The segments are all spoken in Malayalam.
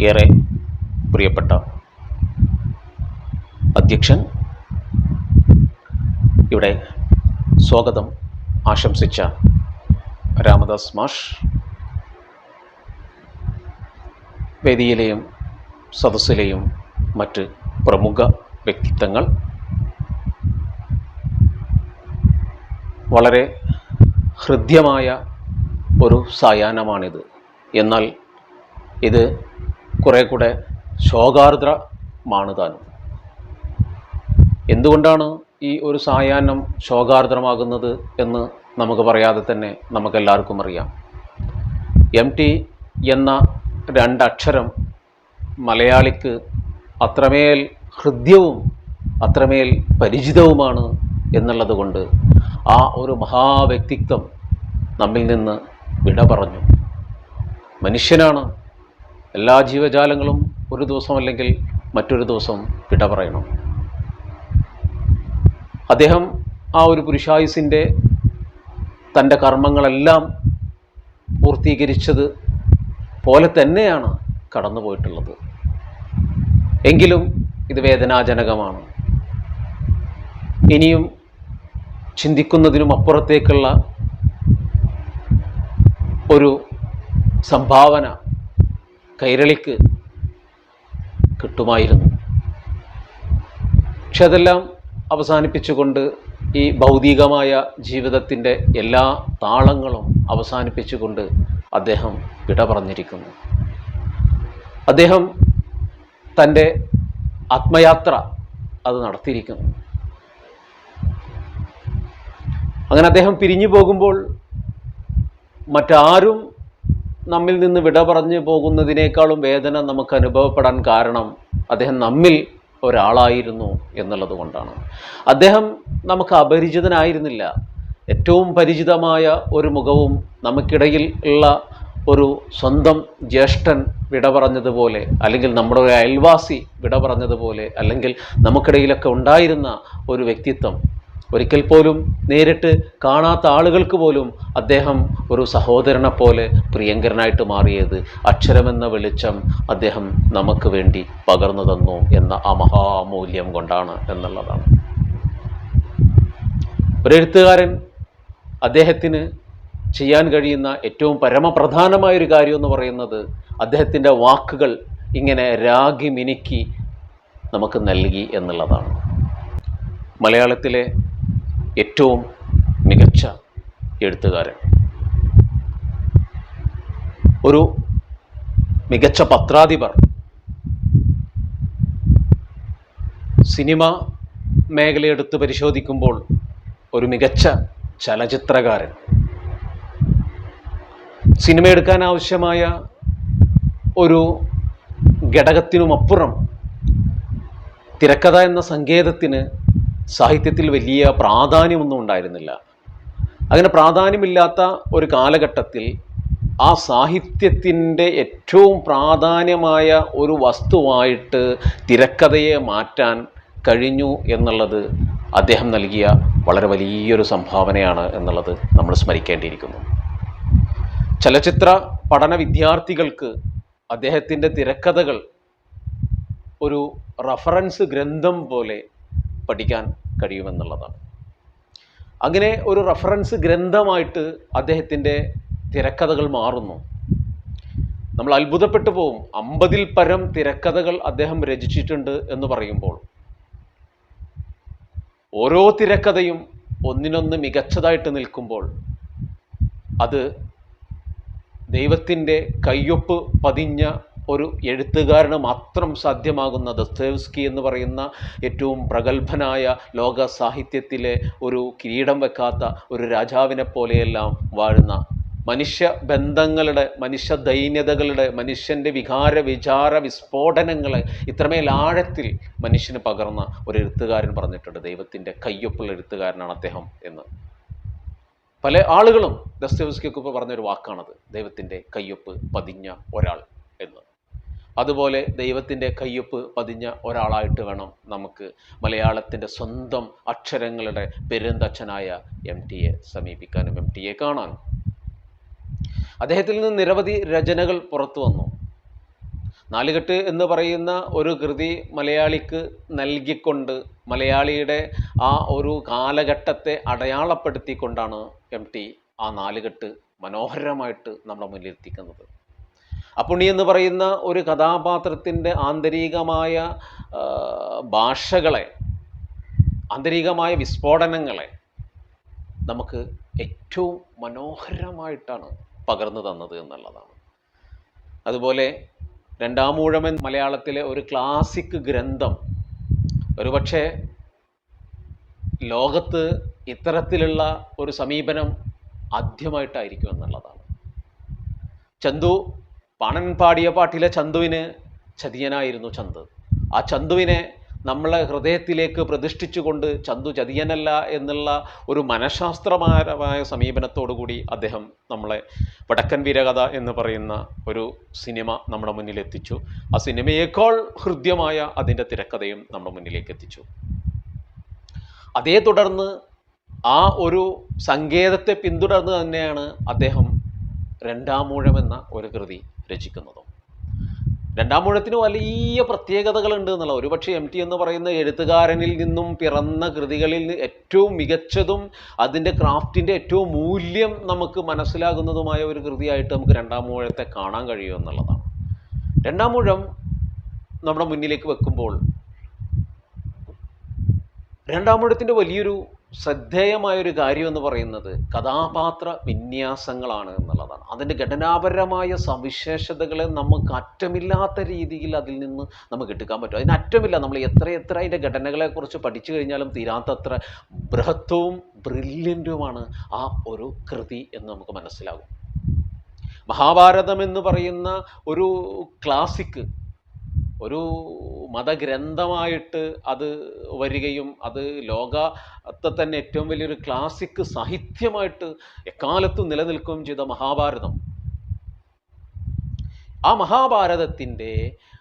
ഏറെ പ്രിയപ്പെട്ട അധ്യക്ഷൻ. ഇവിടെ സ്വാഗതം. ആശംസിച്ച രാമദാസ് മാഷ്. വേദിയിലെയും സദസ്സിലെയും മറ്റ് പ്രമുഖ വ്യക്തിത്വങ്ങൾ. വളരെ ഹൃദ്യമായ ഒരു സായാഹ്നമാണിത്. എന്നാൽ ഇത് കുറേ കൂടെ ശോകാർദ്രമാണ് താനും എന്തുകൊണ്ടാണ് ഈ ഒരു സായാഹ്നം ശോകാർദ്രമാകുന്നത് എന്ന് നമുക്ക് പറയാതെ തന്നെ നമുക്കെല്ലാവർക്കും അറിയാം. എം ടി എന്ന രണ്ടക്ഷരം മലയാളിക്ക് അത്രമേൽ ഹൃദ്യവും അത്രമേൽ പരിചിതവുമാണ് എന്നുള്ളത് കൊണ്ട് ആ ഒരു മഹാവ്യക്തിത്വം നമ്മിൽ നിന്ന് വിട പറഞ്ഞു മനുഷ്യനാണ് എല്ലാ ജീവജാലങ്ങളും ഒരു ദിവസം അല്ലെങ്കിൽ മറ്റൊരു ദിവസം വിട പറയണം അദ്ദേഹം ആ ഒരു പുരുഷായുസിന്റെ തന്റെ കർമ്മങ്ങളെല്ലാം പൂർത്തീകരിച്ചത് പോലെ തന്നെയാണ് കടന്നു പോയിട്ടുള്ളത്. എങ്കിലും ഇത് വേദനാജനകമാണ്. ഇനിയും ചിന്തിക്കുന്നതിനും അപ്പുറത്തേക്കുള്ള ഒരു സംഭാവന കൈരളിക്ക് കിട്ടുമായിരുന്നു. പക്ഷെ അതെല്ലാം അവസാനിപ്പിച്ചുകൊണ്ട് ഈ ഭൗതികമായ ജീവിതത്തിന്റെ എല്ലാ താളങ്ങളും അവസാനിപ്പിച്ചുകൊണ്ട് അദ്ദേഹം വിട പറഞ്ഞിരിക്കുന്നു. അദ്ദേഹം തന്റെ ആത്മയാത്ര അത് നടത്തിയിരിക്കുന്നു. അങ്ങനെ അദ്ദേഹം പിരിഞ്ഞു പോകുമ്പോൾ മറ്റാരും നമ്മിൽ നിന്ന് വിട പറഞ്ഞു പോകുന്നതിനേക്കാളും വേദന നമുക്ക് അനുഭവപ്പെടാൻ കാരണം അദ്ദേഹം നമ്മിൽ ഒരാളായിരുന്നു എന്നുള്ളത് കൊണ്ടാണ്. അദ്ദേഹം നമുക്ക് അപരിചിതനായിരുന്നില്ല. ഏറ്റവും പരിചിതമായ ഒരു മുഖവും നമുക്കിടയിൽ ഉള്ള ഒരു സ്വന്തം ജ്യേഷ്ഠൻ വിട പറഞ്ഞതുപോലെ അല്ലെങ്കിൽ നമ്മുടെ ഒരു അയൽവാസി വിട പറഞ്ഞതുപോലെ അല്ലെങ്കിൽ നമുക്കിടയിലൊക്കെ ഉണ്ടായിരുന്ന ഒരു വ്യക്തിത്വം ഒരിക്കൽ പോലും നേരിട്ട് കാണാത്ത ആളുകൾക്ക് പോലും അദ്ദേഹം ഒരു സഹോദരനെ പോലെ പ്രിയങ്കരനായിട്ട് മാറിയത്. അക്ഷരമെന്ന വെളിച്ചം അദ്ദേഹം നമുക്ക് വേണ്ടി പകർന്നു തന്നു എന്ന ആ മഹാമൂല്യം കൊണ്ടാണ് എന്നുള്ളതാണ്. ഒരെഴുത്തുകാരൻ അദ്ദേഹത്തിന് ചെയ്യാൻ കഴിയുന്ന ഏറ്റവും പരമപ്രധാനമായൊരു കാര്യം എന്ന് പറയുന്നത് അദ്ദേഹത്തിന്റെ വാക്കുകൾ ഇങ്ങനെ രാഗി മിനുക്കി നമുക്ക് നൽകി എന്നുള്ളതാണ്. മലയാളത്തിലെ ഏറ്റവും മികച്ച എഴുത്തുകാരൻ. ഒരു മികച്ച പത്രാധിപർ. സിനിമ മേഖലയെടുത്ത് പരിശോധിക്കുമ്പോൾ ഒരു മികച്ച ചലച്ചിത്രകാരൻ. സിനിമ എടുക്കാൻ ആവശ്യമായ ഒരു ഘടകത്തിനുമപ്പുറം തിരക്കഥ എന്ന സങ്കേതത്തിന് സാഹിത്യത്തിൽ വലിയ പ്രാധാന്യമൊന്നും ഉണ്ടായിരുന്നില്ല. അങ്ങനെ പ്രാധാന്യമില്ലാത്ത ഒരു കാലഘട്ടത്തിൽ ആ സാഹിത്യത്തിന്റെ ഏറ്റവും പ്രാധാന്യമായ ഒരു വസ്തുവായിട്ട് തിരക്കഥയെ മാറ്റാൻ കഴിഞ്ഞു എന്നുള്ളത് അദ്ദേഹം നൽകിയ വളരെ വലിയൊരു സംഭാവനയാണ് എന്നുള്ളത് നമ്മൾ സ്മരിക്കേണ്ടിയിരിക്കുന്നു. ചലച്ചിത്ര പഠന വിദ്യാർത്ഥികൾക്ക് അദ്ദേഹത്തിന്റെ തിരക്കഥകൾ ഒരു റഫറൻസ് ഗ്രന്ഥം പോലെ പഠിക്കാൻ കഴിയുമെന്നുള്ളതാണ്. അങ്ങനെ ഒരു റഫറൻസ് ഗ്രന്ഥമായിട്ട് അദ്ദേഹത്തിന്റെ തിരക്കഥകൾ മാറുന്നു. നമ്മൾ അത്ഭുതപ്പെട്ടു പോവും. അമ്പതിൽ പരം തിരക്കഥകൾ അദ്ദേഹം രചിച്ചിട്ടുണ്ട് എന്ന് പറയുമ്പോൾ ഓരോ തിരക്കഥയും ഒന്നിനൊന്ന് മികച്ചതായിട്ട് നിൽക്കുമ്പോൾ അത് ദൈവത്തിന്റെ കയ്യൊപ്പ് പതിഞ്ഞ ഒരു എഴുത്തുകാരന് മാത്രം സാധ്യമാകുന്ന ദസ്തേവ്സ്കി എന്ന് പറയുന്ന ഏറ്റവും പ്രഗത്ഭനായ ലോക സാഹിത്യത്തിലെ ഒരു കിരീടം വെക്കാത്ത ഒരു രാജാവിനെ പോലെയെല്ലാം വാഴുന്ന മനുഷ്യ ബന്ധങ്ങളുടെ മനുഷ്യ ദൈന്യതകളുടെ മനുഷ്യന്റെ വികാര വിചാര വിസ്ഫോടനങ്ങളെ ഇത്രമേൽ ആഴത്തിൽ മനുഷ്യന് പകർന്ന ഒരു എഴുത്തുകാരൻ പറഞ്ഞിട്ടുണ്ട്. ദൈവത്തിന്റെ കയ്യൊപ്പുള്ള എഴുത്തുകാരനാണ് അദ്ദേഹം എന്ന്. പല ആളുകളും ദസ്തവസ്കിയൊക്കെ പറഞ്ഞൊരു വാക്കാണത്. ദൈവത്തിന്റെ കയ്യൊപ്പ് പതിഞ്ഞ ഒരാൾ. അതുപോലെ ദൈവത്തിന്റെ കയ്യൊപ്പ് പതിഞ്ഞ ഒരാളായിട്ട് വേണം നമുക്ക് മലയാളത്തിന്റെ സ്വന്തം അക്ഷരങ്ങളുടെ പെരുന്തച്ഛനായ എം ടിയെ സമീപിക്കാനും എം ടിയെ കാണാനും. അദ്ദേഹത്തിൽ നിന്ന് നിരവധി രചനകൾ പുറത്തു വന്നു. നാലുകെട്ട് എന്ന് പറയുന്ന ഒരു കൃതി മലയാളിക്ക് നൽകിക്കൊണ്ട് മലയാളിയുടെ ആ ഒരു കാലഘട്ടത്തെ അടയാളപ്പെടുത്തിക്കൊണ്ടാണ് എം ടി ആ നാലുകെട്ട് മനോഹരമായിട്ട് നമ്മുടെ മുന്നിലെത്തിക്കുന്നത് അപ്പുണ്ണി എന്ന് പറയുന്ന ഒരു കഥാപാത്രത്തിന്റെ ആന്തരികമായ ഭാഷകളെ ആന്തരികമായ വിസ്ഫോടനങ്ങളെ നമുക്ക് ഏറ്റവും മനോഹരമായിട്ടാണ് പകർന്നു തന്നത് എന്നുള്ളതാണ്. അതുപോലെ രണ്ടാമൂഴമൻ മലയാളത്തിലെ ഒരു ക്ലാസിക് ഗ്രന്ഥം ഒരുപക്ഷെ ലോകത്ത് ഇത്തരത്തിലുള്ള ഒരു സമീപനം ആദ്യമായിട്ടായിരിക്കും എന്നുള്ളതാണ്. ചന്തു പാണൻ പാടിയ പാട്ടിലെ ചന്തുവിന് ചതിയനായിരുന്നു ചന്ത്. ആ ചന്തുവിനെ നമ്മളെ ഹൃദയത്തിലേക്ക് പ്രതിഷ്ഠിച്ചുകൊണ്ട് ചന്തു ചതിയനല്ല എന്നുള്ള ഒരു മനഃശാസ്ത്രപരമായ സമീപനത്തോടു കൂടി അദ്ദേഹം നമ്മളെ വടക്കൻ വീരകഥ എന്ന് പറയുന്ന ഒരു സിനിമ നമ്മുടെ മുന്നിൽ എത്തിച്ചു ആ സിനിമയേക്കാൾ ഹൃദ്യമായ അതിന്റെ തിരക്കഥയും നമ്മുടെ മുന്നിലേക്ക് എത്തിച്ചു അതേ തുടർന്ന് ആ ഒരു സങ്കേതത്തെ പിന്തുടർന്ന് തന്നെയാണ് അദ്ദേഹം രണ്ടാമൂഴം എന്ന ഒരു കൃതി രചിക്കുന്നതും. രണ്ടാമൂഴത്തിന് വലിയ പ്രത്യേകതകളുണ്ട് എന്നുള്ള ഒരുപക്ഷെ എം ടി എന്ന് പറയുന്ന എഴുത്തുകാരനിൽ നിന്നും പിറന്ന കൃതികളിൽ ഏറ്റവും മികച്ചതും അതിന്റെ ക്രാഫ്റ്റിന്റെ ഏറ്റവും മൂല്യം നമുക്ക് മനസ്സിലാകുന്നതുമായ ഒരു കൃതിയായിട്ട് നമുക്ക് രണ്ടാമൂഴത്തെ കാണാൻ കഴിയും എന്നുള്ളതാണ്. രണ്ടാമൂഴം നമ്മുടെ മുന്നിലേക്ക് വെക്കുമ്പോൾ രണ്ടാമൂഴത്തിന്റെ വലിയൊരു ശ്രദ്ധേയമായൊരു കാര്യം എന്ന് പറയുന്നത് കഥാപാത്ര വിന്യാസങ്ങളാണ് എന്നുള്ളതാണ്. അതിന്റെ ഘടനാപരമായ സവിശേഷതകളെ നമുക്ക് അറ്റമില്ലാത്ത രീതിയിൽ അതിൽ നിന്ന് നമുക്ക് എടുക്കാൻ പറ്റും. അതിന് അറ്റമില്ല. നമ്മൾ എത്ര എത്ര അതിന്റെ ഘടനകളെക്കുറിച്ച് പഠിച്ചു കഴിഞ്ഞാലും തീരാത്തത്ര ബൃഹത്വവും ബ്രില്യന്റുമാണ് ആ ഒരു കൃതി എന്ന് നമുക്ക് മനസ്സിലാകും. മഹാഭാരതം എന്ന് പറയുന്ന ഒരു ക്ലാസിക് ഒരു മതഗ്രന്ഥമായിട്ട് അത് വരികയും അത് ലോകത്തെ തന്നെ ഏറ്റവും വലിയൊരു ക്ലാസിക് സാഹിത്യമായിട്ട് എക്കാലത്തും നിലനിൽക്കുകയും ചെയ്ത മഹാഭാരതം. ആ മഹാഭാരതത്തിന്റെ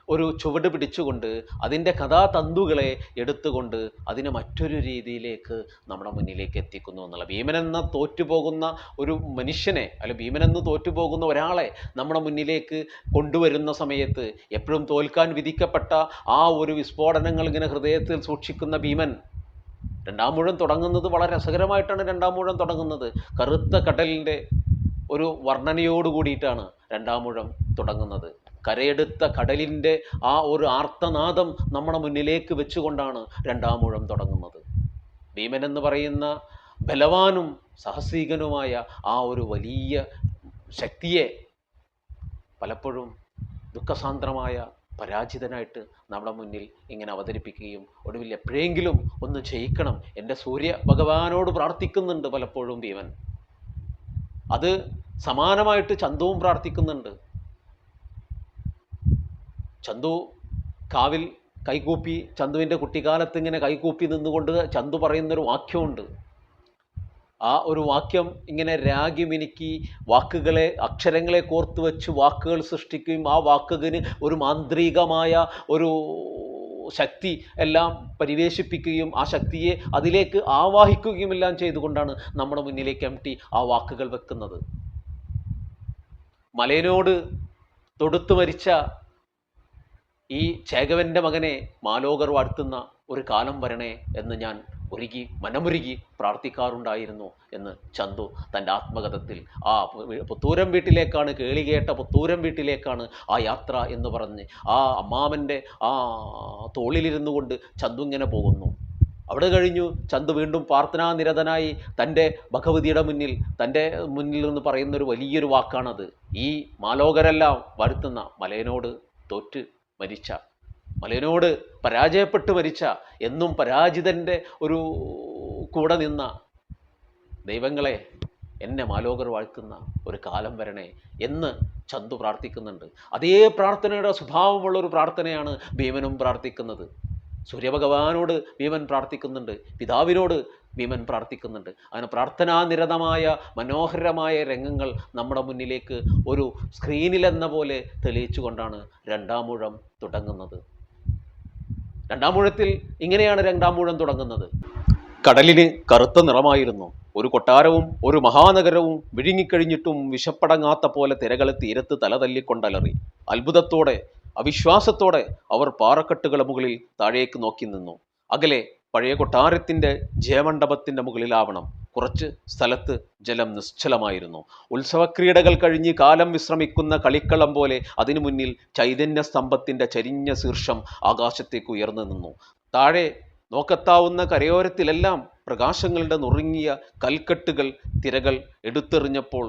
ഒരു ചുവട് പിടിച്ചുകൊണ്ട് അതിന്റെ കഥാതന്തുകളെ എടുത്തുകൊണ്ട് അതിനെ മറ്റൊരു രീതിയിലേക്ക് നമ്മുടെ മുന്നിലേക്ക് എത്തിക്കുന്നു എന്നുള്ള. ഭീമനെന്ന തോറ്റുപോകുന്ന ഒരു മനുഷ്യനെ അല്ല ഭീമനെന്ന് തോറ്റുപോകുന്ന ഒരാളെ നമ്മുടെ മുന്നിലേക്ക് കൊണ്ടുവരുന്ന സമയത്ത് എപ്പോഴും തോൽക്കാൻ വിധിക്കപ്പെട്ട ആ ഒരു വിസ്ഫോടനങ്ങൾ ഇങ്ങനെ ഹൃദയത്തിൽ സൂക്ഷിക്കുന്ന ഭീമൻ രണ്ടാം മുഴം തുടങ്ങുന്നത് വളരെ രസകരമായിട്ടാണ് രണ്ടാം മുഴം തുടങ്ങുന്നത്. കറുത്ത കടലിന്റെ ഒരു വർണനയോട് കൂടിയിട്ടാണ് രണ്ടാം മുഴം തുടങ്ങുന്നത്. കരയെടുത്ത കടലിന്റെ ആ ഒരു ആർത്തനാദം നമ്മുടെ മുന്നിലേക്ക് വെച്ചുകൊണ്ടാണ് രണ്ടാം മുഴം തുടങ്ങുന്നത്. ഭീമൻ എന്ന് പറയുന്ന ബലവാനും സാഹസികനുമായ ആ ഒരു വലിയ ശക്തിയെ പലപ്പോഴും ദുഃഖസാന്ദ്രമായ പരാജിതനായിട്ട് നമ്മുടെ മുന്നിൽ ഇങ്ങനെ അവതരിപ്പിക്കുകയും ഒടുവിൽ എപ്പോഴെങ്കിലും ഒന്ന് ജയിക്കണം എന്റെ സൂര്യ ഭഗവാനോട് പ്രാർത്ഥിക്കുന്നുണ്ട് പലപ്പോഴും ഭീമൻ. അത് സമാനമായിട്ട് ചന്തുവും പ്രാർത്ഥിക്കുന്നുണ്ട്. ചന്തു കാവിൽ കൈകൂപ്പി ചന്തുവിന്റെ കുട്ടിക്കാലത്ത് ഇങ്ങനെ കൈകൂപ്പി നിന്നുകൊണ്ട് ചന്തു പറയുന്നൊരു വാക്യമുണ്ട്. ആ ഒരു വാക്യം ഇങ്ങനെ രാഗി മിനുക്കി വാക്കുകളെ അക്ഷരങ്ങളെ കോർത്ത് വെച്ച് വാക്കുകൾ സൃഷ്ടിക്കുകയും ആ വാക്കുകിന് ഒരു മാന്ത്രികമായ ഒരു ശക്തി എല്ലാം പരിവേശിപ്പിക്കുകയും ആ ശക്തിയെ അതിലേക്ക് ആവാഹിക്കുകയും എല്ലാം ചെയ്തുകൊണ്ടാണ് നമ്മുടെ മുന്നിലേക്ക് എം ടി ആ വാക്കുകൾ വെക്കുന്നത്. മലയനോട് തൊടുത്തു മരിച്ച ഈ ചേകവന്റെ മകനെ മാലോകർ വാഴ്ത്തുന്ന ഒരു കാലം വരണേ എന്ന് ഞാൻ ഒരുകി മനമുരുകി പ്രാർത്ഥിക്കാറുണ്ടായിരുന്നു എന്ന് ചന്തു തന്റെ ആത്മകഥത്തിൽ ആ പുത്തൂരം വീട്ടിലേക്കാണ് കേളികേട്ട പുത്തൂരം വീട്ടിലേക്കാണ് ആ യാത്ര എന്ന് പറഞ്ഞ് ആ അമ്മാമന്റെ ആ തോളിലിരുന്നു കൊണ്ട് ചന്തു ഇങ്ങനെ പോകുന്നു. അവിടെ കഴിഞ്ഞു ചന്തു വീണ്ടും പ്രാർത്ഥനാനിരതനായി തന്റെ ഭഗവതിയുടെ മുന്നിൽ തന്റെ മുന്നിൽ നിന്ന് പറയുന്ന ഒരു വലിയൊരു വാക്കാണത്. ഈ മാലോകരെല്ലാം വരുത്തുന്ന മലയനോട് തോറ്റ് മരിച്ച. മലയനോട് പരാജയപ്പെട്ട് മരിച്ച എന്നും പരാജിതന്റെ ഒരു കൂടെ നിന്ന ദൈവങ്ങളെ എന്നെ മാലോകർ വാഴ്ത്തുന്ന ഒരു കാലം വരണേ എന്ന് ചന്തു പ്രാർത്ഥിക്കുന്നുണ്ട്. അതേ പ്രാർത്ഥനയുടെ സ്വഭാവമുള്ള ഒരു പ്രാർത്ഥനയാണ് ഭീമനും പ്രാർത്ഥിക്കുന്നത്. സൂര്യഭഗവാനോട് ഭീമൻ പ്രാർത്ഥിക്കുന്നുണ്ട് പിതാവിനോട് ഭീമൻ പ്രാർത്ഥിക്കുന്നുണ്ട്. അങ്ങനെ പ്രാർത്ഥനാനിരതമായ മനോഹരമായ രംഗങ്ങൾ നമ്മുടെ മുന്നിലേക്ക് ഒരു സ്ക്രീനിലെന്ന പോലെ തെളിയിച്ചുകൊണ്ടാണ് രണ്ടാമൂഴം തുടങ്ങുന്നത്. രണ്ടാമൂഴത്തിൽ ഇങ്ങനെയാണ് രണ്ടാമൂഴം തുടങ്ങുന്നത്. കടലിന് കറുത്ത നിറമായിരുന്നു. ഒരു കൊട്ടാരവും ഒരു മഹാനഗരവും വിഴുങ്ങിക്കഴിഞ്ഞിട്ടും വിശപ്പടങ്ങാത്ത പോലെ തിരകൾ തീരത്ത് തലതല്ലിക്കൊണ്ടലറി. അത്ഭുതത്തോടെ അവിശ്വാസത്തോടെ അവർ പാറക്കെട്ടുകളുടെ മുകളിൽ താഴേക്ക് നോക്കി നിന്നു. അകലെ പഴയ കൊട്ടാരത്തിന്റെ ജയമണ്ഡപത്തിന്റെ മുകളിലാവണം. കുറച്ച് സ്ഥലത്ത് ജലം നിശ്ചലമായിരുന്നു. ഉത്സവക്രീഡകൾ കഴിഞ്ഞ് കാലം വിശ്രമിക്കുന്ന കളിക്കളം പോലെ അതിനു മുന്നിൽ ചൈതന്യ സ്തംഭത്തിന്റെ ചരിഞ്ഞ ശീർഷം ആകാശത്തേക്ക് ഉയർന്നു നിന്നു. താഴെ നോക്കത്താവുന്ന കരയോരത്തിലെല്ലാം പ്രകാശങ്ങളുടെ നുറുങ്ങിയ കൽക്കെട്ടുകൾ തിരകൾ എടുത്തെറിഞ്ഞപ്പോൾ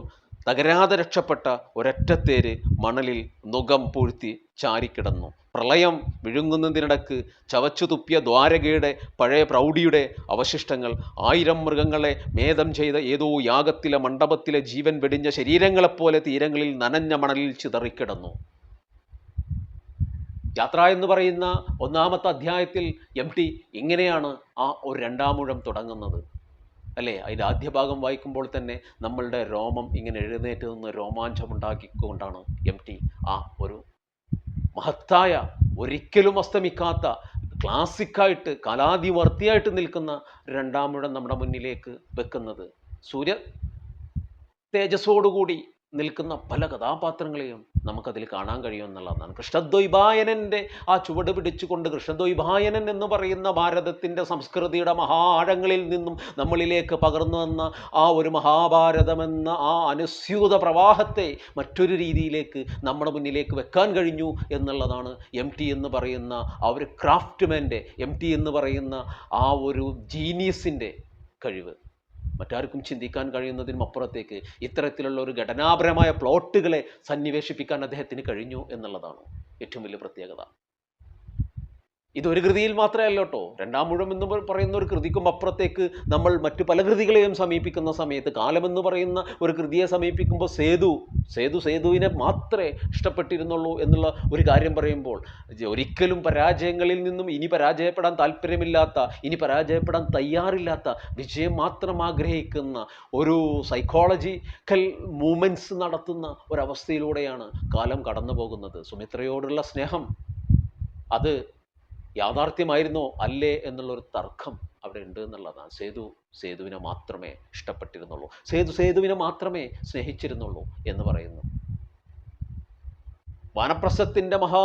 തകരാതെ രക്ഷപ്പെട്ട ഒരൊറ്റത്തേര് മണലിൽ നുകം പൂഴ്ത്തി ചാരിക്കിടന്നു. പ്രളയം വിഴുങ്ങുന്നതിനിടക്ക് ചവച്ചു തുപ്പിയ ദ്വാരകയുടെ പഴയ പ്രൗഢിയുടെ അവശിഷ്ടങ്ങൾ ആയിരം മൃഗങ്ങളെ മേധം ചെയ്ത ഏതോ യാഗത്തിലെ മണ്ഡപത്തിലെ ജീവൻ വെടിഞ്ഞ ശരീരങ്ങളെപ്പോലെ തീരങ്ങളിൽ നനഞ്ഞ മണലിൽ ചിതറിക്കിടന്നു. യാത്ര എന്ന് പറയുന്ന ഒന്നാമത്തെ അധ്യായത്തിൽ എം ടി ഇങ്ങനെയാണ് ആ ഒരു രണ്ടാമൂഴം തുടങ്ങുന്നത്. അല്ലേ? അതിന്റെ ആദ്യ ഭാഗം വായിക്കുമ്പോൾ തന്നെ നമ്മളുടെ രോമം ഇങ്ങനെ എഴുന്നേറ്റ് നിന്ന് രോമാഞ്ചമുണ്ടാക്കിക്കൊണ്ടാണ് എം ടി ആ ഒരു മഹത്തായ ഒരിക്കലും അസ്തമിക്കാത്ത ക്ലാസിക്കായിട്ട് കലാതിവർത്തിയായിട്ട് നിൽക്കുന്ന രണ്ടാമൂഴം നമ്മുടെ മുന്നിലേക്ക് വെക്കുന്നത്. സൂര്യ തേജസ്സോടുകൂടി നിൽക്കുന്ന പല കഥാപാത്രങ്ങളെയും നമുക്കതിൽ കാണാൻ കഴിയുമെന്നുള്ളതാണ് കൃഷ്ണദ്വൈഭായനന്റെ ആ ചുവട് പിടിച്ചുകൊണ്ട് കൃഷ്ണദ്വൈഭായനൻ എന്ന് പറയുന്ന ഭാരതത്തിന്റെ സംസ്കൃതിയുടെ മഹാഴങ്ങളിൽ നിന്നും നമ്മളിലേക്ക് പകർന്നു വന്ന ആ ഒരു മഹാഭാരതമെന്ന ആ അനുസ്യൂത പ്രവാഹത്തെ മറ്റൊരു രീതിയിലേക്ക് നമ്മുടെ മുന്നിലേക്ക് വെക്കാൻ കഴിഞ്ഞു എന്നുള്ളതാണ് എം ടി എന്ന് പറയുന്ന ആ ഒരു ക്രാഫ്റ്റ്മാന്റെ എം ടി എന്ന് പറയുന്ന ആ ഒരു ജീനിയസിന്റെ കഴിവ്. മറ്റാർക്കും ചിന്തിക്കാൻ കഴിയുന്നതിനും അപ്പുറത്തേക്ക് ഇത്തരത്തിലുള്ള ഒരു ഘടനാപരമായ പ്ലോട്ടുകളെ സന്നിവേശിപ്പിക്കാൻ അദ്ദേഹത്തിന് കഴിഞ്ഞു എന്നുള്ളതാണ് ഏറ്റവും വലിയ പ്രത്യേകത. ഇതൊരു കൃതിയിൽ മാത്രമല്ല കേട്ടോ രണ്ടാം മുഴം എന്ന് പറയുന്ന ഒരു കൃതിക്കും അപ്പുറത്തേക്ക് നമ്മൾ മറ്റു പല കൃതികളെയും സമീപിക്കുന്ന സമയത്ത് കാലമെന്ന് പറയുന്ന ഒരു കൃതിയെ സമീപിക്കുമ്പോൾ സേതു സേതു സേതുവിനെ മാത്രമേ ഇഷ്ടപ്പെട്ടിരുന്നുള്ളൂ എന്നുള്ള ഒരു കാര്യം പറയുമ്പോൾ ഒരിക്കലും പരാജയങ്ങളിൽ നിന്നും ഇനി പരാജയപ്പെടാൻ താല്പര്യമില്ലാത്ത ഇനി പരാജയപ്പെടാൻ തയ്യാറില്ലാത്ത വിജയം മാത്രം ആഗ്രഹിക്കുന്ന ഒരു സൈക്കോളജിക്കൽ മൂമെന്റ്സ് നടത്തുന്ന ഒരവസ്ഥയിലൂടെയാണ് കാലം കടന്നു പോകുന്നത് സുമിത്രയോടുള്ള സ്നേഹം. അത് യാഥാർത്ഥ്യമായിരുന്നോ? അല്ലേ എന്നുള്ളൊരു തർക്കം അവിടെ ഉണ്ട് എന്നുള്ളതാണ്. സേതു സേതുവിനെ മാത്രമേ ഇഷ്ടപ്പെട്ടിരുന്നുള്ളൂ. സേതു സേതുവിനെ മാത്രമേ സ്നേഹിച്ചിരുന്നുള്ളൂ എന്ന് പറയുന്നു. വാനപ്രസത്തിന്റെ മഹാ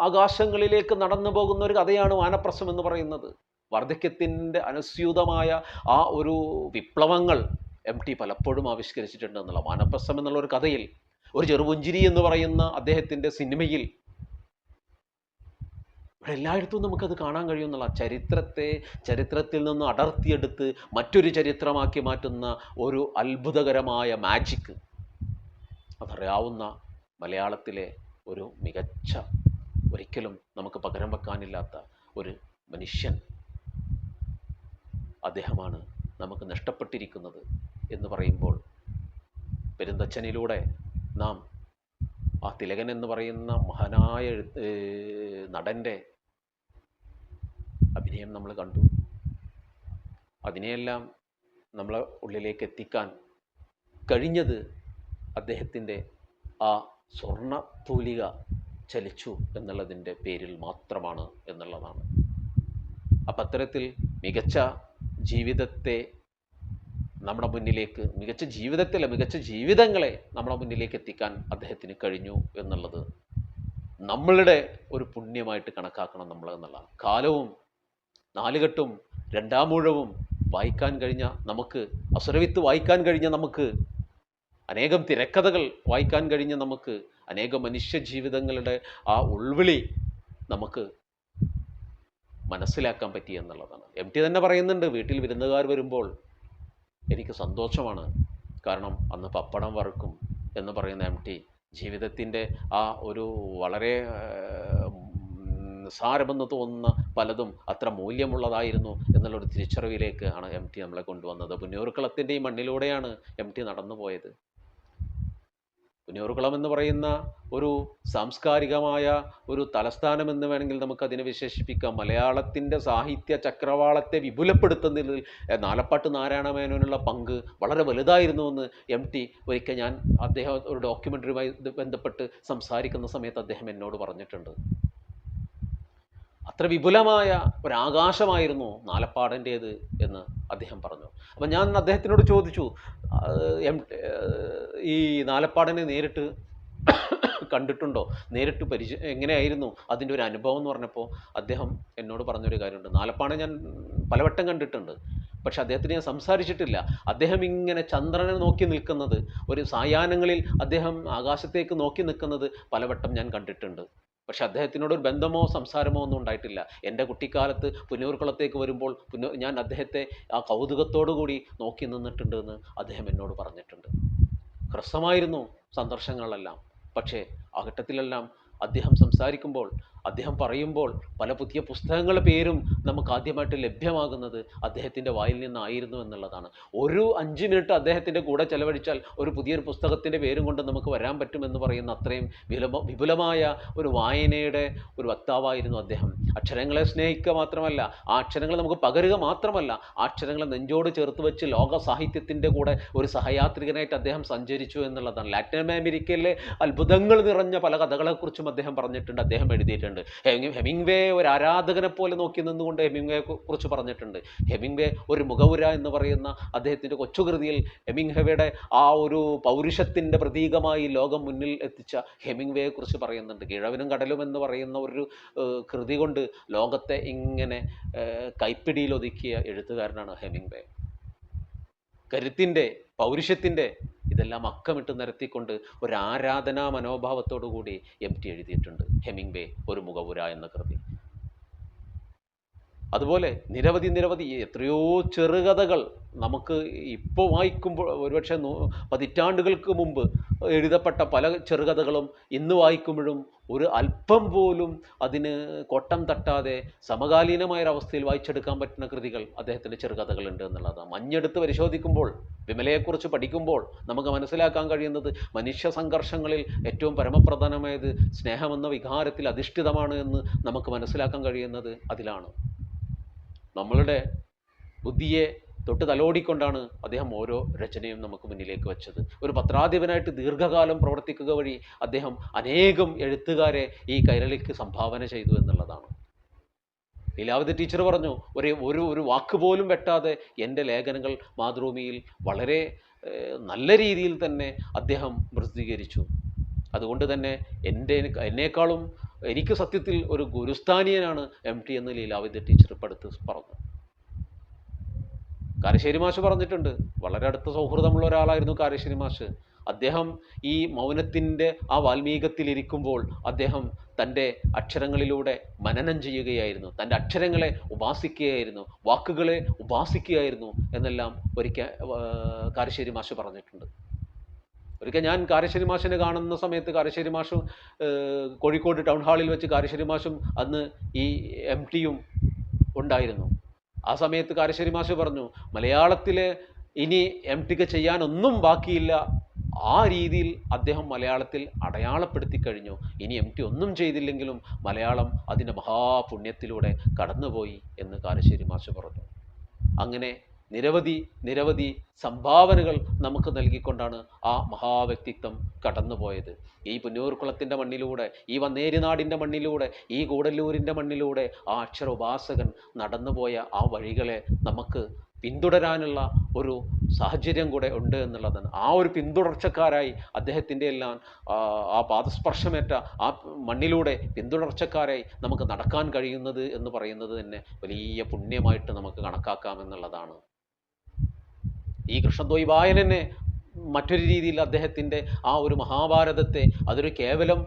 ആകാശങ്ങളിലേക്ക് നടന്നു പോകുന്ന ഒരു കഥയാണ് വാനപ്രസം എന്ന് പറയുന്നത്. വാർദ്ധക്യത്തിന്റെ അനുസ്യൂതമായ ആ ഒരു വിപ്ലവങ്ങൾ എം ടി പലപ്പോഴും ആവിഷ്കരിച്ചിട്ടുണ്ട് എന്നുള്ള വാനപ്രസം എന്നുള്ള ഒരു കഥയിൽ. ഒരു ചെറുപുഞ്ചിരി എന്ന് പറയുന്ന അദ്ദേഹത്തിന്റെ സിനിമയിൽ ഇവിടെ എല്ലായിടത്തും നമുക്കത് കാണാൻ കഴിയുന്നുള്ള ചരിത്രത്തെ ചരിത്രത്തിൽ നിന്ന് അടർത്തിയെടുത്ത് മറ്റൊരു ചരിത്രമാക്കി മാറ്റുന്ന ഒരു അത്ഭുതകരമായ മാജിക്ക് അതറിയാവുന്ന മലയാളത്തിലെ ഒരു മികച്ച ഒരിക്കലും നമുക്ക് പകരം വെക്കാനില്ലാത്ത ഒരു മനുഷ്യൻ അദ്ദേഹമാണ് നമുക്ക് നഷ്ടപ്പെട്ടിരിക്കുന്നത് എന്ന് പറയുമ്പോൾ പെരുന്തച്ഛനിലൂടെ നാം ആ തിലകൻ എന്ന് പറയുന്ന മഹാനായ നടന്റെ അഭിനയം നമ്മൾ കണ്ടു. അതിനെയെല്ലാം നമ്മളെ ഉള്ളിലേക്ക് എത്തിക്കാൻ കഴിഞ്ഞത് അദ്ദേഹത്തിന്റെ ആ സ്വർണ തൂലിക ചലിച്ചു എന്നുള്ളതിന്റെ പേരിൽ മാത്രമാണ് എന്നുള്ളതാണ്. അപ്പം അത്തരത്തിൽ മികച്ച ജീവിതത്തെ നമ്മുടെ മുന്നിലേക്ക് മികച്ച ജീവിതത്തിലെ മികച്ച ജീവിതങ്ങളെ നമ്മുടെ മുന്നിലേക്ക് എത്തിക്കാൻ അദ്ദേഹത്തിന് കഴിഞ്ഞു എന്നുള്ളത് നമ്മളുടെ ഒരു പുണ്യമായിട്ട് കണക്കാക്കണം നമ്മൾ എന്നുള്ളതാണ്. കാലവും നാലുകെട്ടും രണ്ടാം രണ്ടാമൂഴവും വായിക്കാൻ കഴിഞ്ഞ നമുക്ക് അസുരവിത്ത് വായിക്കാൻ കഴിഞ്ഞ നമുക്ക് അനേകം തിരക്കഥകൾ വായിക്കാൻ കഴിഞ്ഞ നമുക്ക് അനേകം മനുഷ്യജീവിതങ്ങളുടെ ആ ഉൾവിളി നമുക്ക് മനസ്സിലാക്കാൻ പറ്റി എന്നുള്ളതാണ്. എം ടി തന്നെ പറയുന്നുണ്ട് വീട്ടിൽ വിരുന്നുകാർ വരുമ്പോൾ എനിക്ക് സന്തോഷമാണ്. കാരണം അന്ന് പപ്പടം വറുക്കും എന്ന് പറയുന്ന എം ടി ജീവിതത്തിന്റെ ആ ഒരു വളരെ നിസാരമെന്ന് തോന്നുന്ന പലതും അത്ര മൂല്യമുള്ളതായിരുന്നു എന്നുള്ളൊരു തിരിച്ചറിവിലേക്ക് ആണ് എം ടി നമ്മളെ കൊണ്ടുവന്നത്. പുന്നൂർക്കുളത്തിന്റെ ഈ മണ്ണിലൂടെയാണ് എം ടി നടന്നു പോയത് പുന്നൂർക്കുളം എന്ന് പറയുന്ന ഒരു സാംസ്കാരികമായ ഒരു തലസ്ഥാനം എന്ന് വേണമെങ്കിൽ നമുക്കതിനെ വിശേഷിപ്പിക്കാം. മലയാളത്തിന്റെ സാഹിത്യ ചക്രവാളത്തെ വിപുലപ്പെടുത്തുന്നതിൽ നാലപ്പാട്ട് നാരായണ മേനോനുള്ള പങ്ക് വളരെ വലുതായിരുന്നുവെന്ന് എം ടി ഒരിക്കൽ ഞാൻ അദ്ദേഹം ഒരു ഡോക്യുമെന്ററിയുമായി ബന്ധപ്പെട്ട് സംസാരിക്കുന്ന സമയത്ത് അദ്ദേഹം എന്നോട് പറഞ്ഞിട്ടുണ്ട്. അത്ര വിപുലമായ ഒരാകാശമായിരുന്നു നാലപ്പാടന്റേത് എന്ന് അദ്ദേഹം പറഞ്ഞു. അപ്പം ഞാൻ അദ്ദേഹത്തിനോട് ചോദിച്ചു എം ഈ നാലപ്പാടനെ നേരിട്ട് കണ്ടിട്ടുണ്ടോ? നേരിട്ട് പരിചയം എങ്ങനെയായിരുന്നു അതിന്റെ ഒരു അനുഭവം എന്ന് പറഞ്ഞപ്പോൾ അദ്ദേഹം എന്നോട് പറഞ്ഞൊരു കാര്യമുണ്ട്. നാലപ്പാടനെ ഞാൻ പലവട്ടം കണ്ടിട്ടുണ്ട് പക്ഷെ അദ്ദേഹത്തിന് ഞാൻ സംസാരിച്ചിട്ടില്ല. അദ്ദേഹം ഇങ്ങനെ ചന്ദ്രനെ നോക്കി നിൽക്കുന്നത് ഒരു സായാഹ്നങ്ങളിൽ അദ്ദേഹം ആകാശത്തേക്ക് നോക്കി നിൽക്കുന്നത് പലവട്ടം ഞാൻ കണ്ടിട്ടുണ്ട്. പക്ഷെ അദ്ദേഹത്തിനോട് ഒരു ബന്ധമോ സംസാരമോ ഒന്നും ഉണ്ടായിട്ടില്ല. എന്റെ കുട്ടിക്കാലത്ത് പുന്നൂർക്കുളത്തേക്ക് വരുമ്പോൾ പുന്നൂ ഞാൻ അദ്ദേഹത്തെ ആ കൂടി നോക്കി നിന്നിട്ടുണ്ട് എന്ന് അദ്ദേഹം എന്നോട് പറഞ്ഞിട്ടുണ്ട്. ഹ്രസ്വമായിരുന്നു സന്ദർശങ്ങളെല്ലാം പക്ഷേ ആ ഘട്ടത്തിലെല്ലാം അദ്ദേഹം സംസാരിക്കുമ്പോൾ അദ്ദേഹം പറയുമ്പോൾ പല പുതിയ പുസ്തകങ്ങളുടെ പേരും നമുക്ക് ആദ്യമായിട്ട് ലഭ്യമാകുന്നത് അദ്ദേഹത്തിന്റെ വായിൽ നിന്നായിരുന്നു എന്നുള്ളതാണ്. ഒരു അഞ്ച് മിനിറ്റ് അദ്ദേഹത്തിന്റെ കൂടെ ചെലവഴിച്ചാൽ ഒരു പുതിയൊരു പുസ്തകത്തിന്റെ പേരും കൊണ്ട് നമുക്ക് വരാൻ പറ്റുമെന്ന് പറയുന്ന അത്രയും വിപുലമായ ഒരു വായനയുടെ ഒരു വക്താവായിരുന്നു അദ്ദേഹം. അക്ഷരങ്ങളെ സ്നേഹിക്കുക മാത്രമല്ല ആ അക്ഷരങ്ങൾ നമുക്ക് പകരുക മാത്രമല്ല ആ അക്ഷരങ്ങളെ നെഞ്ചോട് ചേർത്ത് വെച്ച് ലോക സാഹിത്യത്തിന്റെ കൂടെ ഒരു സഹയാത്രികനായിട്ട് അദ്ദേഹം സഞ്ചരിച്ചു എന്നുള്ളതാണ്. ലാറ്റിൻ അമേരിക്കയിലെ അത്ഭുതങ്ങൾ നിറഞ്ഞ പല കഥകളെക്കുറിച്ചും അദ്ദേഹം പറഞ്ഞിട്ടുണ്ട് അദ്ദേഹം എഴുതിയിട്ടുണ്ട്. ഹെമിങ് ഹെമിംഗ്വേ ഒരു ആരാധകനെ പോലെ നോക്കി നിന്നുകൊണ്ട് ഹെമിംഗ്വയെ കുറിച്ച് പറഞ്ഞിട്ടുണ്ട്. ഹെമിംഗ്വേ ഒരു മുഖവുര എന്ന് പറയുന്ന അദ്ദേഹത്തിന്റെ കൊച്ചുകൃതിയിൽ ഹെമിംഗ്വേയുടെ ആ ഒരു പൗരുഷത്തിന്റെ പ്രതീകമായി ലോകം മുന്നിൽ എത്തിച്ച ഹെമിംഗ്വേയെ കുറിച്ച് പറയുന്നുണ്ട്. കിഴവിനും കടലും എന്ന് പറയുന്ന ഒരു കൃതി കൊണ്ട് ലോകത്തെ ഇങ്ങനെ കൈപ്പിടിയിലൊതുക്കിയ എഴുത്തുകാരനാണ് ഹെമിംഗ്വേ കരുത്തിന്റെ പൗരുഷത്തിന്റെ ഇതെല്ലാം അക്കമിട്ട് നിരത്തിക്കൊണ്ട് ഒരു ആരാധനാ മനോഭാവത്തോടു കൂടി എം ടി എഴുതിയിട്ടുണ്ട്. ഹെമിംഗ്വേ ഒരു മുഖപുരാ എന്ന കൃതി. അതുപോലെ നിരവധി നിരവധി എത്രയോ ചെറുകഥകൾ നമുക്ക് ഇപ്പോൾ വായിക്കുമ്പോൾ ഒരുപക്ഷെ പതിറ്റാണ്ടുകൾക്ക് മുമ്പ് എഴുതപ്പെട്ട പല ചെറുകഥകളും ഇന്ന് വായിക്കുമ്പോഴും ഒരു അല്പം പോലും അതിന് കൊട്ടം തട്ടാതെ സമകാലീനമായ ഒരവസ്ഥയിൽ വായിച്ചെടുക്കാൻ പറ്റുന്ന കൃതികൾ അദ്ദേഹത്തിന്റെ ചെറുകഥകളുണ്ട് എന്നുള്ളതാണ്. മഞ്ഞെടുത്ത് പരിശോധിക്കുമ്പോൾ വിമലയെക്കുറിച്ച് പഠിക്കുമ്പോൾ നമുക്ക് മനസ്സിലാക്കാൻ കഴിയുന്നത് മനുഷ്യ സംഘർഷങ്ങളിൽ ഏറ്റവും പരമപ്രധാനമായത് സ്നേഹമെന്ന വികാരത്തിൽ അധിഷ്ഠിതമാണ് എന്ന് നമുക്ക് മനസ്സിലാക്കാൻ കഴിയുന്നത് അതിലാണ്. നമ്മളുടെ ബുദ്ധിയെ തൊട്ട് തലോടിക്കൊണ്ടാണ് അദ്ദേഹം ഓരോ രചനയും നമുക്ക് മുന്നിലേക്ക് വെച്ചത്. ഒരു പത്രാധിപനായിട്ട് ദീർഘകാലം പ്രവർത്തിക്കുക വഴി അദ്ദേഹം അനേകം എഴുത്തുകാരെ ഈ കൈരളിക്ക് സംഭാവന ചെയ്തു എന്നുള്ളതാണ്. ലീലാവതി ടീച്ചർ പറഞ്ഞു ഒരു ഒരു ഒരു വാക്ക് പോലും വെട്ടാതെ എന്റെ ലേഖനങ്ങൾ മാതൃഭൂമിയിൽ വളരെ നല്ല രീതിയിൽ തന്നെ അദ്ദേഹം പ്രസിദ്ധീകരിച്ചു. അതുകൊണ്ട് തന്നെ എന്റെ എന്നേക്കാളും എനിക്ക് സത്യത്തിൽ ഒരു ഗുരുസ്ഥാനീയനാണ് എം ടി എന്ന് ലീലാവതി ടീച്ചർ ഇപ്പം പറഞ്ഞു. കാരശ്ശേരി മാഷ് പറഞ്ഞിട്ടുണ്ട് വളരെ അടുത്ത സൗഹൃദമുള്ള ഒരാളായിരുന്നു കാരശ്ശേരി മാഷ്. അദ്ദേഹം ഈ മൗനത്തിന്റെ ആ വാൽമീകത്തിലിരിക്കുമ്പോൾ അദ്ദേഹം തന്റെ അക്ഷരങ്ങളിലൂടെ മനനം ചെയ്യുകയായിരുന്നു. തന്റെ അക്ഷരങ്ങളെ ഉപാസിക്കുകയായിരുന്നു വാക്കുകളെ ഉപാസിക്കുകയായിരുന്നു എന്നെല്ലാം ഒരിക്കൽ കാരശ്ശേരി മാഷ് പറഞ്ഞിട്ടുണ്ട്. ഒരിക്കൽ ഞാൻ കാരശ്ശേരി മാഷിനെ കാണുന്ന സമയത്ത് കാരശ്ശേരി മാഷും കോഴിക്കോട് ടൗൺ ഹാളിൽ വെച്ച് കാരശ്ശേരി മാഷും അന്ന് ഈ എം ടിയും ഉണ്ടായിരുന്നു. ആ സമയത്ത് കാരശ്ശേരി മാഷ് പറഞ്ഞു മലയാളത്തിൽ ഇനി എം ടിക്ക് ചെയ്യാനൊന്നും ബാക്കിയില്ല. ആ രീതിയിൽ അദ്ദേഹം മലയാളത്തിൽ അടയാളപ്പെടുത്തി കഴിഞ്ഞു. ഇനി എം ടി ഒന്നും ചെയ്തില്ലെങ്കിലും മലയാളം അതിന്റെ മഹാപുണ്യത്തിലൂടെ കടന്നുപോയി എന്ന് കാരശ്ശേരി മാഷ് പറഞ്ഞു. അങ്ങനെ നിരവധി നിരവധി സംഭാവനകൾ നമുക്ക് നൽകിക്കൊണ്ടാണ് ആ മഹാവ്യക്തിത്വം കടന്നുപോയത്. ഈ പുന്നൂർക്കുളത്തിന്റെ മണ്ണിലൂടെ ഈ വന്നേരിനാടിന്റെ മണ്ണിലൂടെ ഈ കൂടല്ലൂരിന്റെ മണ്ണിലൂടെ ആ അക്ഷര ഉപാസകൻ നടന്നുപോയ ആ വഴികളെ നമുക്ക് പിന്തുടരാനുള്ള ഒരു സാഹചര്യം കൂടെ ഉണ്ട് എന്നുള്ളതാണ്. ആ ഒരു പിന്തുടർച്ചക്കാരായി അദ്ദേഹത്തിന്റെ എല്ലാം ആ, പാദസ്പർശമേറ്റ ആ മണ്ണിലൂടെ പിന്തുടർച്ചക്കാരായി നമുക്ക് നടക്കാൻ കഴിയുന്നത് എന്ന് പറയുന്നത് തന്നെ വലിയ പുണ്യമായിട്ട് നമുക്ക് കണക്കാക്കാം എന്നുള്ളതാണ് ഈ കൃഷ്ണദ്വൈവായനെ മറ്റൊരു രീതിയിൽ അദ്ദേഹത്തിന്റെ ആ ഒരു മഹാഭാരതത്തെ അതൊരു കേവലം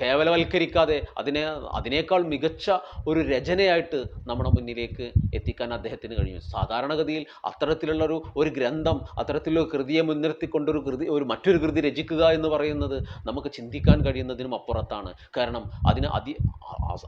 കേവലവൽക്കരിക്കാതെ അതിനെ അതിനേക്കാൾ മികച്ച ഒരു രചനയായിട്ട് നമ്മുടെ മുന്നിലേക്ക് എത്തിക്കാൻ അദ്ദേഹത്തിന് കഴിഞ്ഞു. സാധാരണഗതിയിൽ അത്തരത്തിലുള്ള ഒരു ഒരു ഗ്രന്ഥം അത്തരത്തിലുള്ള കൃതിയെ മുൻനിർത്തിക്കൊണ്ടൊരു കൃതി ഒരു മറ്റൊരു കൃതി രചിക്കുക എന്ന് പറയുന്നത് നമുക്ക് ചിന്തിക്കാൻ കഴിയുന്നതിനും അപ്പുറത്താണ്. കാരണം അതിന് അതി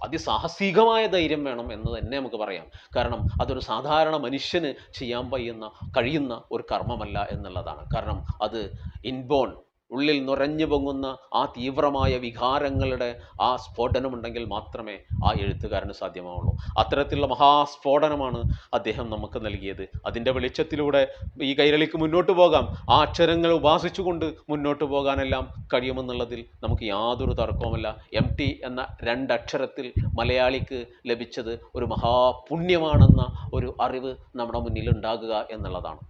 അതിസാഹസികമായ ധൈര്യം വേണം എന്ന് തന്നെ നമുക്ക് പറയാം. കാരണം അതൊരു സാധാരണ മനുഷ്യന് ചെയ്യാൻ പറ്റുന്ന കഴിയുന്ന ഒരു കർമ്മമല്ല എന്നുള്ളതാണ്. കാരണം അത് ഇൻബോൺ ഉള്ളിൽ നുരഞ്ഞു പൊങ്ങുന്ന ആ തീവ്രമായ വികാരങ്ങളുടെ ആ സ്ഫോടനമുണ്ടെങ്കിൽ മാത്രമേ ആ എഴുത്തുകാരന് സാധ്യമാവുള്ളൂ. അത്തരത്തിലുള്ള മഹാസ്ഫോടനമാണ് അദ്ദേഹം നമുക്ക് നൽകിയത്. അതിന്റെ വെളിച്ചത്തിലൂടെ ഈ കൈരളിക്ക് മുന്നോട്ട് പോകാം. ആ അക്ഷരങ്ങൾ ഉപാസിച്ചുകൊണ്ട് മുന്നോട്ട് പോകാനെല്ലാം കഴിയുമെന്നുള്ളതിൽ നമുക്ക് യാതൊരു തർക്കവുമല്ല. എം ടി എന്ന രണ്ടക്ഷരത്തിൽ മലയാളിക്ക് ലഭിച്ചത് ഒരു മഹാപുണ്യമാണെന്ന ഒരു അറിവ് നമ്മുടെ മുന്നിൽ ഉണ്ടാകുക എന്നുള്ളതാണ്.